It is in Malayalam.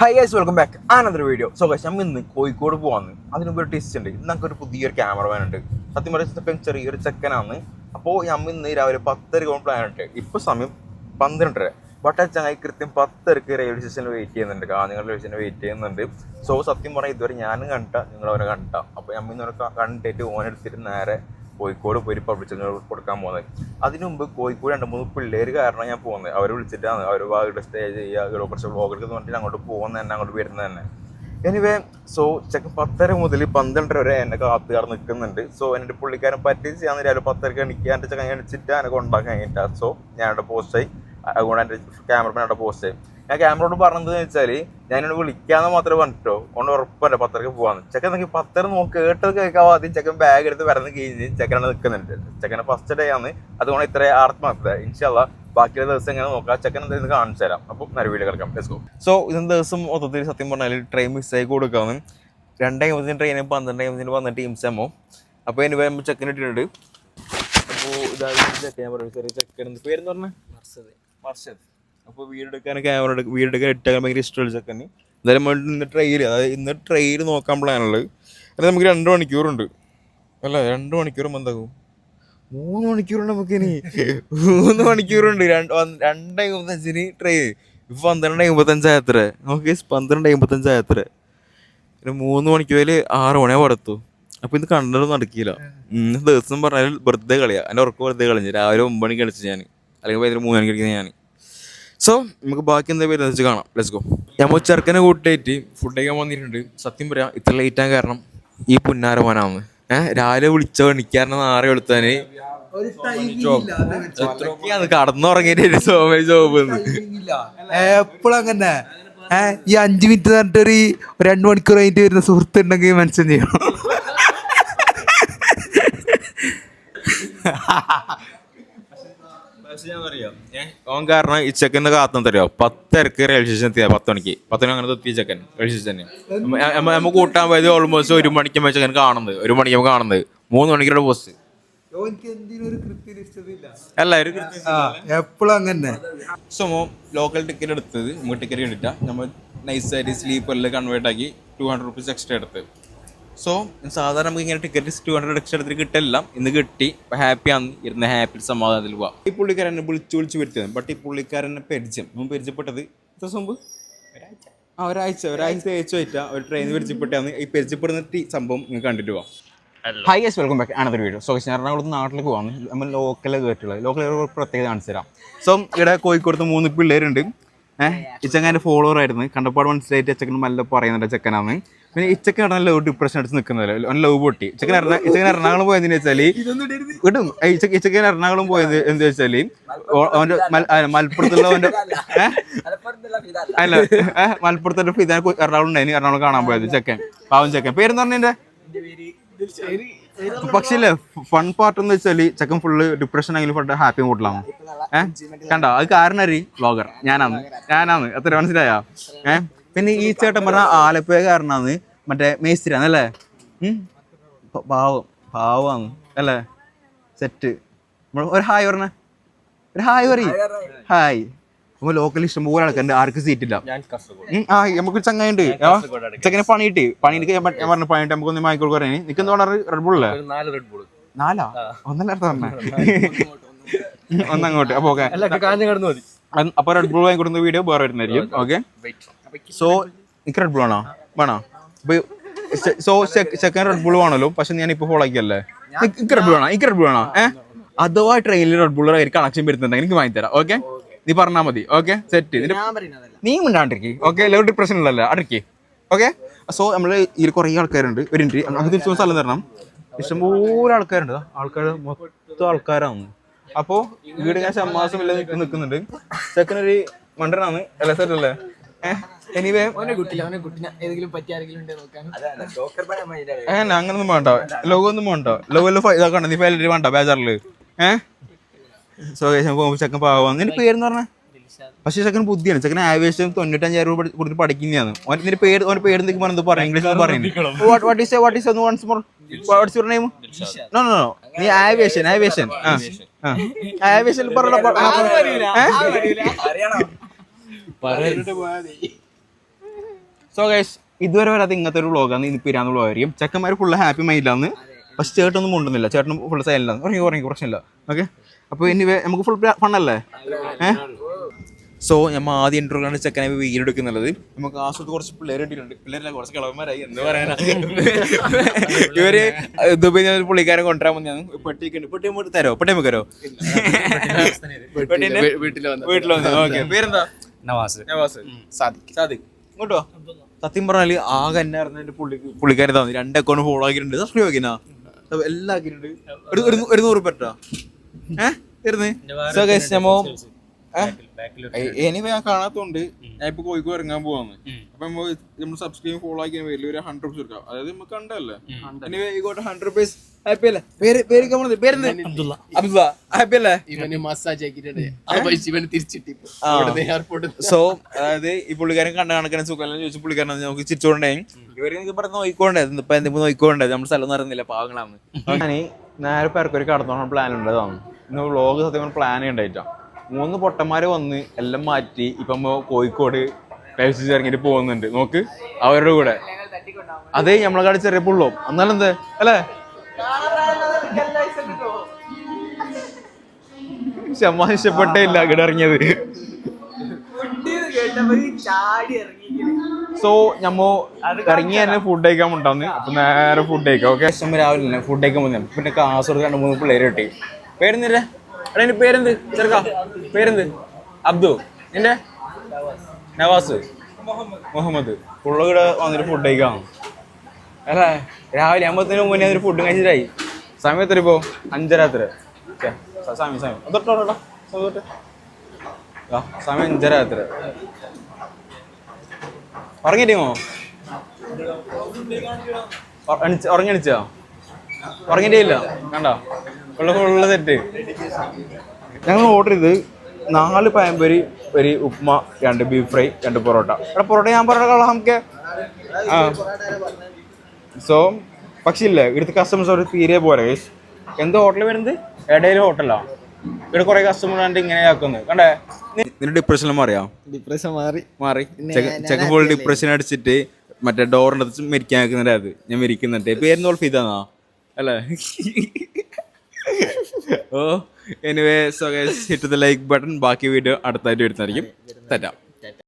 Hi guys welcome back another video so guys നമ്മൾ ഇന്ന് കോഴിക്കോട് പോകാന്ന് അതിന് ഒരു ടിസ്റ്റ് ഉണ്ട്. ഇന്ന് നമുക്കൊരു പുതിയൊരു ക്യാമറമാൻ ഉണ്ട്. സത്യം പറയുന്ന ചെക്കൻ ചെറിയൊരു ചെക്കനാണ്. അപ്പോൾ നമ്മൾ ഇന്ന് രാവിലെ പത്തരക്ക് പോകാൻ പ്ലാൻ ഉണ്ട്. ഇപ്പോൾ സമയം പന്ത്രണ്ടര. ബട്ട് ചങ്ങായി കൃത്യം പത്തരക്ക് റെയിൽവേ സ്റ്റേഷനിൽ വെയിറ്റ് ചെയ്യുന്നുണ്ട്. നിങ്ങൾ റെയിൽവേ സ്റ്റേഷനിൽ വെയിറ്റ് ചെയ്യുന്നുണ്ട്. സോ സത്യം പറഞ്ഞാൽ ഇതുവരെ ഞാനും കണ്ട നിങ്ങൾ അവനെ കണ്ട അപ്പോൾ നമ്മൾ അവരെ കണ്ടിട്ട് ഓനെടുത്തിട്ട് നേരെ കോഴിക്കോട് പോയി പബ്ലിക് കൊടുക്കാൻ പോകുന്നത് അതിനു മുമ്പ് കോഴിക്കോട് രണ്ട് മൂന്ന് പിള്ളേർ കാരണം ഞാൻ പോകുന്നത് അവരെ വിളിച്ചിട്ടാണ്. അവർ ഇവിടെ സ്റ്റേ ചെയ്യുക കുറച്ച് കുറച്ച് വ്ളോഗെടുക്ക് പറഞ്ഞിട്ട് അങ്ങോട്ട് പോകുന്നത് തന്നെ അങ്ങോട്ട് വരുന്നത് തന്നെ. എനിവേ സോ ചെക്കൻ പത്തര മുതൽ പന്ത്രണ്ടര വരെ എന്നെ കാത്തുകാർ നിൽക്കുന്നുണ്ട് സോ എന്റെ പുള്ളിക്കാരൻ പറ്റിച്ച് ഞാൻ രാവിലെ പത്തരക്ക് എണിക്കുക എന്റെ ചെക്കൻ എണിച്ചിട്ട് എന്നെ കൊണ്ടാക്കാൻ കഴിഞ്ഞിട്ടാണ് സോ ഞാൻ അവിടെ പോസ്റ്റായി അതുകൊണ്ട് എന്റെ ക്യാമറമാൻ അവിടെ പോസ്റ്റായി ഞാൻ ക്യാമറയോട് പറഞ്ഞത് വെച്ചാൽ ഞാനോട് വിളിക്കാന്ന് മാത്രമേ പറഞ്ഞിട്ടോ കൊണ്ട് ഉറപ്പല്ല പത്തരക്ക് പോവാന്ന്. ചെക്കൻ നോക്കി പത്തര നോക്ക് കേട്ടത് കേൾക്കാവോ? ആദ്യം ചെക്കൻ ബാഗ് എടുത്ത് വരന്ന് കഴിഞ്ഞ് ചെക്കനാണ് നിൽക്കുന്നുണ്ട് ചെക്കനെ ഫസ്റ്റ് ഡേ ആണ്. അതുകൊണ്ട് ഇത്ര ആത്മാർത്ഥത ഇൻഷല്ല ബാക്കിയുള്ള ദിവസം എങ്ങനെ നോക്കാം. ചെക്കൻ എന്തായാലും കാണിച്ചു തരാം. അപ്പം വീഡിയോ കിടക്കാം. ലെറ്റ്സ് ഗോ സോ ഇന്ന് ദിവസം മൊത്തത്തിൽ സത്യം പറഞ്ഞാൽ ട്രെയിൻ മിസ് മിസ്സായി കൊടുക്കാന്ന്. രണ്ടായിരത്തിന് ട്രെയിന് പന്ത്രണ്ടായിരത്തിന് വന്നിട്ട് ഇംസമോ അപ്പോൾ എനിക്ക് വരുമ്പോൾ ചെക്കൻ ഇട്ടിട്ടുണ്ട്. അപ്പോൾ ഇതാ ചെക്കൻ ചെക്കൻ പേരെന്ന് പറഞ്ഞാൽ മർഷദ് അപ്പോൾ വീടെടുക്കാൻ ക്യാമറ എടുക്കും വീടെടുക്കാൻ ഇട്ടാക്കാൻ ഭയങ്കര ഇഷ്ടമുള്ള ചെക്കന്. എന്തായാലും നമ്മൾ ഇന്ന് ട്രെയിൽ അതായത് ഇന്ന് ട്രെയിൽ നോക്കാൻ പ്ലാനുള്ളത് അതായത് നമുക്ക് രണ്ട് മണിക്കൂറുണ്ട്. അല്ല രണ്ട് മണിക്കൂറും എന്താകും? മൂന്ന് മണിക്കൂറുണ്ട് നമുക്ക് ഇനി മൂന്ന് മണിക്കൂറുണ്ട്. രണ്ട് രണ്ട് അമ്പത്തഞ്ചിന് ട്രെയിൻ ഇപ്പൊ പന്ത്രണ്ട് അമ്പത്തഞ്ചായത്ര നമുക്ക് പന്ത്രണ്ട് അമ്പത്തഞ്ചായത്ര പിന്നെ മൂന്ന് മണിക്കൂറിൽ ആറ് മണിയാ പടത്തു. അപ്പൊ ഇത് കണ്ടിട്ട് നടക്കില്ല. ഇന്ന് ദിവസം പറഞ്ഞാൽ ബർത്ത്ഡേ കളിയാ. എന്റെ ഉറക്കം ബർത്ത്ഡേ കളിഞ്ഞു. രാവിലെ ഒമ്പത് മണിക്ക് കളിച്ചു ഞാൻ അല്ലെങ്കിൽ വൈകുന്നേരം മൂന്ന് മണിക്ക് കളിക്കുന്നത് ഞാൻ സോ നമുക്ക് ബാക്കി എന്താ പേര് വെച്ച് കാണാം. ലെറ്റ്സ് ഗോ നമ്മൾ ചെറുക്കനെ കൂട്ടിയിട്ട് ഫുഡ് കഴിക്കാൻ വന്നിട്ടുണ്ട്. സത്യം പറയാം ഇത്ര ലേറ്റ് ആകാൻ കാരണം ഈ പുന്നാര പോനാന്ന്. ഏഹ് രാവിലെ വിളിച്ചോ ആറ് വെളുത്താന് എത്രയൊക്കെയാണ് കടന്നുറങ്ങിയിട്ട് സോമേ ജോബ് എപ്പോഴും അങ്ങനെ. ഏഹ് ഈ അഞ്ചു മിനിറ്റ് പറഞ്ഞിട്ട് ഒരു രണ്ടു മണിക്കൂർ കഴിഞ്ഞിട്ട് വരുന്ന സുഹൃത്ത് ഉണ്ടെങ്കിൽ മനസ്സിൽ ചെയ്യണം ഓൻ കാരണം ഈ ചെക്കന്റെ കാത്തു തരുമോ പത്തരക്ക് റെയിൽവേ സ്റ്റേഷൻ എത്തിയ പത്ത് മണിക്ക്. പത്ത് മണി അങ്ങനെ എത്തിയ ചെക്കൻ റെയിൽവേ സ്റ്റേഷന് നമ്മൾ കൂട്ടാൻ പോയത് ഓൾമോസ്റ്റ് ഒരു മണിക്ക് ചെക്കൻ കാണുന്നത്. ഒരു മണിക്ക് കാണുന്നത്. മൂന്ന് മണിക്കൂടെ പോസ്റ്റ് അല്ല ഒരു എപ്പോഴും അങ്ങനെ സോ ലോക്കൽ ടിക്കറ്റ് എടുത്തത് നമുക്ക് ടിക്കറ്റ് എടുത്താൽ നമ്മൾ നൈസായിട്ട് സ്ലീപ്പറിൽ കൺവേർട്ട് ആക്കി ടു ഹൺഡ്രഡ് റുപ്പീസ് എക്സ്ട്രാ എടുത്ത്. സോ സാധാരണ നമുക്ക് ഇങ്ങനെ ടിക്കറ്റ് ടു ഹൺഡ്രഡ് എക്സ്ട്രാ എടുത്തിട്ട് കിട്ടില്ല ഇന്ന് കിട്ടി. ഹാപ്പി ആണ്. ഇരുന്ന ഹാപ്പി സമാധാനത്തിൽ പോവാം. ഈ പുള്ളിക്കാരനെ വിളിച്ചു വിളിച്ച് വരുത്തിയത് ബട്ട് ഈ പുള്ളിക്കാരനെ പരിചയം. മുമ്പ് പരിചയപ്പെട്ടത് എത്ര ദിവസം മുമ്പ്? ആ ഒരാഴ്ച. ഒരാഴ്ച തേച്ചു വെച്ചാൽ ഒരു ട്രെയിൻ പരിചയപ്പെട്ടാണ്. ഈ പരിചയപ്പെടുന്ന സംഭവം നിങ്ങൾ കണ്ടിട്ട് പോവാം. High S welcome back another video so ഞാൻ എറണാകുളത്ത് നാട്ടിലേക്ക് പോകാം നമ്മൾ ലോക്കൽ കേട്ടുള്ളത് ലോക്കൽ ഒരു പ്രത്യേകത കാണിച്ചു തരാം. സോ ഇവിടെ കോഴിക്കോടത്ത് മൂന്ന് പിള്ളേരുണ്ട്. ഏഹ് ഇച്ചങ്ങാന്റെ ഫോളോവർ ആയിരുന്നു. കണ്ടപ്പാട് മനസ്സിലായിട്ട് ചെക്കൻ നല്ല പറയുന്നുണ്ട്. ചെക്കനാണ് പിന്നെ ഇച്ചക്ക് നടന്ന ലവ് ഡിപ്രഷൻ അടിച്ച് നിൽക്കുന്നത് അവൻ ലവ് പൊട്ടി. ഇച്ചക്കൻ ഇച്ചക്കൻ എറണാകുളം പോയതെന്ന് വെച്ചാൽ വിടും ഇച്ചക്ക ഇച്ചക്കൻ എറണാകുളം പോയത് എന്ത് വെച്ചാൽ അവന്റെ മലപ്പുറത്തുള്ള അവന്റെ അല്ല. ഏഹ് മലപ്പുറത്തെ ഫിദാൻ എറണാകുളം ഉണ്ടായിരുന്നു എറണാകുളം കാണാൻ പോയത് ചെക്കൻ. പാവം ചെക്കൻ. പേരെന്ന് പറഞ്ഞതിന്റെ പക്ഷേ ഫൺ പാർട്ട് എന്ന് വെച്ചാൽ ചെക്കൻ ഫുള്ള് ഡിപ്രഷൻ ആണെങ്കിലും ഫുഡ് ഹാപ്പി മൂട്ടിലാണ് ഏഹ് കണ്ടോ? അത് കാരണം അരി വ്ളോഗർ ഞാനാണ്. ഞാനാണ്. അത്ര മനസ്സിലായോ? ഏഹ് പിന്നെ ഈ ചേട്ടൻ പറഞ്ഞ ആലപ്പുഴ കാരനാണ്. മറ്റേ ഉം? പാവം പാവമാണ്. അല്ലേ? സെറ്റ് നമ്മൾ ഒരു ഹായ് പറഞ്ഞ. ഒരു ഹായ് പറയും. ഹായ് നമ്മൾ ലോക്കൽ ഇഷ്ടംപോലെ ആൾക്കാരുണ്ട് ആർക്ക് സീറ്റ് ഇല്ല. ഉം, ആ നമുക്ക് ചങ്ങായിണ്ട്. ചെക്കനെ പണി പണിയിട്ട്. പണി ഞാൻ പറഞ്ഞു പണിയിട്ട് നമുക്ക് ഒന്ന് മായിക്കോൾ പറയാൻ നിൽക്കുന്ന പറഞ്ഞ റെഡ് ബുൾ അല്ലേ? നാല് ഒന്നല്ല പറഞ്ഞ. ഒന്നങ്ങോട്ട് അപ്പൊ ഓക്കെ അപ്പൊ റെഡ് ബുൾ വാങ്ങിക്കൊടുന്ന വീഡിയോ വേറെ വരുന്നതായിരിക്കും. ഓക്കെ സോ എനിക്ക് റെഡ് ബുൾ ആണോ? വേണോ? സോ സെക്കൻഡ് റെഡ് ബുൾ വേണല്ലോ പക്ഷെ ഞാൻ ഇപ്പൊ ഫോളോ ആക്കിയല്ലേ? എനിക്ക് റെഡ് ബുൾ ആണോ എനിക്ക് റെഡ് ബുൾ ആണോ ഏഹ്? അഥവാ ട്രെയിനിൽ റെഡ് ബുൾ കണക്ഷൻ വരുന്നുണ്ടെങ്കിൽ എനിക്ക് വാങ്ങി തരാം. ഓക്കെ നീ പറഞ്ഞാൽ മതി. ഓക്കെ സെറ്റ് നീ മിണ്ടാണ്ടിരിക്കി ഓക്കെ ലവ് ഡിപ്രഷൻ ഉള്ളല്ലേ അടക്കി. ഓക്കെ സോ നമ്മൾ ഇതിൽ കുറേ ആൾക്കാരുണ്ട്. ഒരു ഇൻട്രി നമുക്ക് തിരിച്ചു സ്ഥലം തരണം. ഇഷ്ടംപോലെ ആൾക്കാരുണ്ട്. ആൾക്കാർ മൊത്തം ആൾക്കാരാണ്. അപ്പോൾ വീട് ഞാൻ ഷമ്മാസം ഇല്ലാതെ നിൽക്കുന്നുണ്ട് സെക്കൻഡ് ഒരു മണ്ടനാണ്. അല്ലേ സെറ്റ് അല്ലേ? എനിവേ അവനെ കുട്ടില്ല അവനെ കുട്ടിനെ ഏതെങ്കിലും പറ്റി ആരെങ്കിലും ഉണ്ടോ നോക്കാൻ ഏ അങ്ങനൊന്നും വേണ്ട ലോഗോ ഒന്നും വേണ്ട ലോഗോയിൽ ഇതാക്കണ്ട നീ ഫയൽ വേണ്ട ബേജാറിൽ ഏഹ് സോ ചെക്കൻ പാവാന്ന് നിന്റെ പേരെന്ന് പറഞ്ഞ പക്ഷേ ചെക്കൻ ബുദ്ധിയാണ് ചെക്കൻ ആവേശം തൊണ്ണൂറ്റഞ്ചായിരം രൂപ കൊടുത്ത് പഠിക്കുന്നതാണ് ഓൻ നിന്റെ പേര് ഓന്റെ പേര് എന്തൊക്കെ പറഞ്ഞു പറയാം ഇംഗ്ലീഷ് പറയുന്നത് what is what is once more what's your name no no no നീ ആവേശൻ ആവേശൻ ആ ആവേശൻ പറഞ്ഞ സോ ഗൈസ് ഇതുവരെ വരാതെ ഇങ്ങനത്തെ ഒരു വ്ളോഗാണ് ഇനി പിരാന്ന് വ്ളോഗായിരിക്കും ചെക്കന്മാർ ഫുള്ള് ഹാപ്പി മൈൻഡിലാണ് പക്ഷെ ചേട്ടനൊന്നും മുണ്ടുന്നില്ല. ചേട്ടൻ ഫുൾ സൈലന്റാണ് ഉറങ്ങി ഉറങ്ങി പ്രശ്നമില്ല. ഓക്കെ അപ്പോൾ ഇനി നമുക്ക് ഫുൾ ഫണ്ണല്ലേ ഏഹ് സോ നമ്മൾ ആദ്യം ഇന്റർവ്യൂ കണ്ട് ചെക്കനെ വീഡിയോ എടുക്കുന്നുള്ളത്. നമുക്ക് ആസ്വദിച്ച് കുറച്ച് പിള്ളേർ കിട്ടിയിട്ടുണ്ട്. പിള്ളേരല്ല കുറച്ച് കളവന്മാരായി. എന്ന് പറയാനാ? ഇവർ ദുബൈ പുള്ളിക്കാരൻ കൊണ്ടുവരാൻ വന്നാണ് പെട്ടിക്കുണ്ട് പെട്ടി നമുക്ക് തരോ പെട്ടി നമുക്ക് തരോ വന്നു. വീട്ടിൽ വന്നു. ഓക്കെ പേരെന്താ? നവാസ്. നവാസ്. സാദിഖ്. സാദിഖ്. ഇങ്ങോട്ടോ? സത്യം പറഞ്ഞാൽ ആകെ എന്നെ അറിഞ്ഞ പുള്ളി പുള്ളിക്കാരൻ തന്നെ. രണ്ട് അക്കൗണ്ട് ഫോളോ ആക്കിയിട്ടുണ്ട്. സബ്സ്ക്രൈബ് ആക്കിനാ എല്ലാം ആക്കിയിട്ടുണ്ട്. ഒരു- ഒരു ഒരു നൂറ് പറ്റാ ഏഹ് തരുന്നേ സോ ഗൈസ്. നമ്മോ എനിവേ ഞാൻ കാണാത്തോണ്ട് ഞാൻ ഇപ്പൊ കോഴിക്കോട് ഇറങ്ങാൻ പോവാന്ന്. അപ്പൊ നമ്മൾ സബ്സ്ക്രൈബ് ഫോളോ ആക്കിയ പേരിൽ ഒരു ഹൺഡ്രഡ് റുപ്പീസ് കൊടുക്കാം. അതായത് നമുക്ക് കണ്ടല്ലേ എനിവേ കോട്ട് ഹൺഡ്രഡ് റുപ്പീസ് ഹാപ്പി അല്ലേ? പേര് പേര് പേര് അബ്ദുള്ള. അബ്ദുള്ള. ഹാപ്പി അല്ലേ? ഇവന് മസാജ് ആക്കിയിട്ടുണ്ട്. ആ പൈസ ഇവന് തിരിച്ചിട്ടിപ്പോ ആ. എയർപോർട്ടിൽ സോ അതായത് ഈ പുള്ളിക്കാരൻ കണ്ട കണക്കിന് സുഖം ചോദിച്ചു. പുള്ളിക്കാരൻ നമുക്ക് ചിരിച്ചോണ്ടേ. ഇവർ എനിക്ക് പറഞ്ഞ നോയിക്കോണ്ടേ. ഇപ്പൊ എന്തിപ്പോ നോക്കിക്കോണ്ടേ നമ്മുടെ സ്ഥലം അറിയുന്നില്ല പാവങ്ങളാണ് ഞാൻ നേരെ പേർക്കൊരു കടന്നോണം പ്ലാൻ ഉണ്ടതാണ് ഇന്ന് വ്ളോഗ് സത്യം പ്ലാൻ ഉണ്ടായിട്ടാ മൂന്ന് പൊട്ടന്മാര് വന്ന് എല്ലാം മാറ്റി ഇപ്പൊ കോഴിക്കോട് പേഴ്സ് ഇറങ്ങിട്ട് പോകുന്നുണ്ട്. നോക്ക് അവരുടെ കൂടെ. അതെ നമ്മളെ ചെറിയ പുള്ളോ. എന്നാലും എന്താ? അല്ലേ? ശമാശപ്പെട്ടേ ഇഷ്ടപ്പെട്ടേ ഇല്ല ഇവിടെ ഇറങ്ങിയത്. ചാടി ഇറങ്ങി സോ നമ്മ ഇറങ്ങി തന്നെ ഫുഡ് കഴിക്കാൻ ഉണ്ടാന്ന് അപ്പൊ നേരെ ഫുഡ് കഴിക്കാം ഓക്കെ ഇഷ്ടം രാവിലെ ഫുഡ് കഴിക്കാൻ വന്നു പിന്നെ കാസർഗോഡ് രണ്ട് മൂന്ന് പിള്ളേര് കിട്ടി. പേരെന്തിന്റെ? എടാ എന്റെ പേരെന്ത്? ചെറുക്ക പേരെന്ത്? അബ്ദു. നിന്റെ? നവാസ്. മുഹമ്മദ്. പുള്ള കൂടെ വന്നിട്ട് ഫുഡ് കഴിക്കാം അല്ലേ രാവിലെ അമ്പത്തിന് മുന്നേ ഒരു ഫുഡ് കഴിച്ചിട്ടായി. സമയം എത്ര പോ അഞ്ചര എത്ര സമയം സമയം. അതൊട്ടോ സമയം തൊട്ട് ആ സമയം അഞ്ചര എത്ര ഉറങ്ങിട്ടീമോ ഉറങ്ങിണിച്ചോ ഉറങ്ങിട്ടേ ഇല്ല. കണ്ടോ? ഉള്ള ഞങ്ങൾ ഓർഡർ ചെയ്ത് നാല് പഴംപൊരി ഒരു ഉപ്മ രണ്ട് ബീഫ് ഫ്രൈ രണ്ട് പൊറോട്ട. എടാ പൊറോട്ട ഞാൻ പറഞ്ഞ കള നമുക്ക് ആ. സോ പക്ഷേ ഇല്ല ഇവിടുത്തെ കസ്റ്റമേഴ്സ് അവർ തീരെ പോരാ guys. എന്ത് ഹോട്ടൽ വരുന്നത്? ഇടയിൽ ഹോട്ടലാ ഇവിടെ കുറെ കസ്റ്റമർ ആണ്ട് ഇങ്ങനെ ആക്കുന്നത്. കണ്ടേ? നിന്റെ ഡിപ്രഷൻ മാറിയാ? ഡിപ്രഷൻ മാറി. മാറി. ചെക്ക് ഫുൾ ഡിപ്രഷൻ അടിച്ചിട്ട് മറ്റേ ഡോറിന്റെ അടുത്ത് മരിക്കാൻ നിൽക്കുന്നുണ്ട്. ഞാൻ മരിക്കുന്നുണ്ട്. പേര് നോൾ ഫിതാന്നാ അല്ലേ? ഓ anyway so guys hit the like button ബാക്കി വീഡിയോ അടുത്തായിട്ട് വരുന്നതായിരിക്കും. തെറ്റാം